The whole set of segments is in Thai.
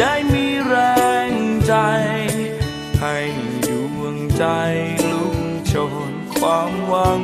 ได้มีแรงใจ ให้ดวงใจลุกโชนความหวัง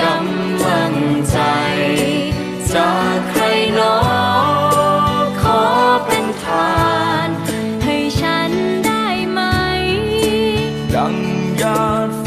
กำลังใจ จากใครนอขอเป็นทาน ให้ฉันได้ไหม ดังยาดฝ